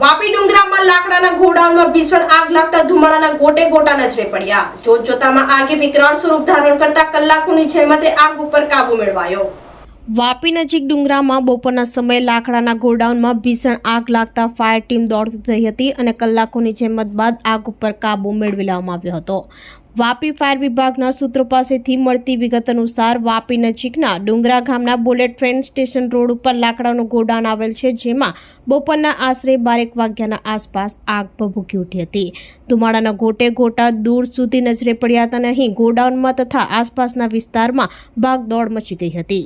વાપી ડુંગરામાં લાકડાના ગોડાઉનમાં ભીષણ આગ લાગતા ધુમાડાના ગોટે ગોટા નજરે પડ્યા. જોત જોતામાં આગે વિકરાળ સ્વરૂપ ધારણ કરતા કલાકોની જેમતે આગ ઉપર કાબુ મેળવાયો. વાપી નજીક ડુંગરામાં બપોરના સમયે લાકડાના ગોડાઉનમાં ભીષણ આગ લાગતા ફાયર ટીમ દોડતી થઈ હતી અને કલાકોની જેમત બાદ આગ ઉપર કાબુ મેળવી લેવામાં આવ્યો હતો. વાપી ફાયર વિભાગના સૂત્રો પાસેથી મળતી વિગત અનુસાર વાપી નજીકના ડુંગરા ગામના બુલેટ ટ્રેન સ્ટેશન રોડ ઉપર લાકડાનું ગોડાઉન આવેલ છે, જેમાં બપોરના આશરે બારેક વાગ્યાના આસપાસ આગ ભભૂકી ઉઠી હતી. ધુમાડાના ગોટે ગોટા દૂર સુધી નજરે પડ્યા હતા અને અહીં ગોડાઉનમાં તથા આસપાસના વિસ્તારમાં ભાગદોડ મચી ગઈ હતી.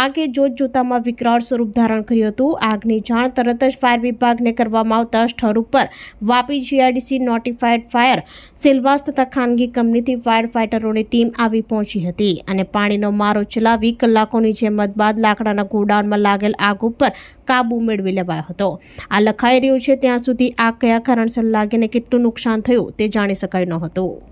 આગે જોત જોતામાં વિકરાળ સ્વરૂપ ધારણ કર્યું હતું. આગની જાણ તરત જ ફાયર વિભાગને કરવામાં આવતા સ્થળ ઉપર Vapi GIDC notified fire, Silvassa તથા ખાનગી કંપનીથી ફાયર ફાઇટરોની ટીમ આવી પહોંચી હતી અને પાણીનો મારો ચલાવી કલાકોની જેમત બાદ લાકડાના ગોડાઉનમાં લાગેલ આગ ઉપર કાબુ મેળવી લેવાયો હતો. આ લખાઈ રહ્યું છે, ત્યાં સુધી આગ કયા કારણસર લાગીને કેટલું નુકસાન થયું તે જાણી શકાયું ન હતું.